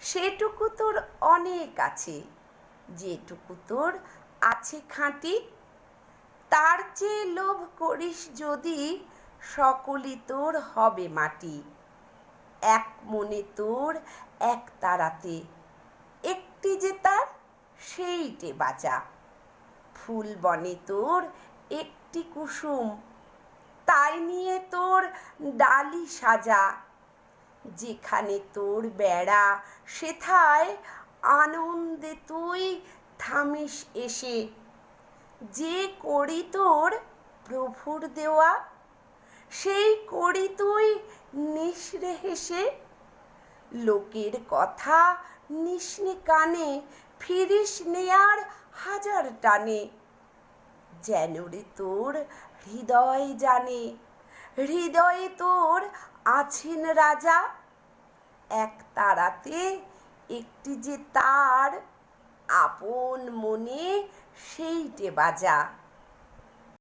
সেটুকু তোর অনেক আছে। যেটুকু তোর আছে খাঁটি। তার চেয়ে লোভ করিস যদি সকলই তোর হবে মাটি। এক মনে তোর, এক তারাতে। একটি যে তার, সেইটে বাঁচা। ফুল বনে তোর একটি কুসুম। তাই নিয়ে তোর ডালি সাজা। যেখানে তোর বেড়া সেথায় আনন্দে তুই থামিস এসে। যে করি তোর প্রভুর দেওয়া, সেই করি তুই নিঃস্রে হেসে। লোকের কথা নিসনে কানে, ফিরিস নেয়ার হাজার টানে। যেন রে তোর হৃদয় জানে। হৃদয়ে তোর আছেন রাজা। এক তারাতে একটি যে তার আপন মনে সেইটে বাজা।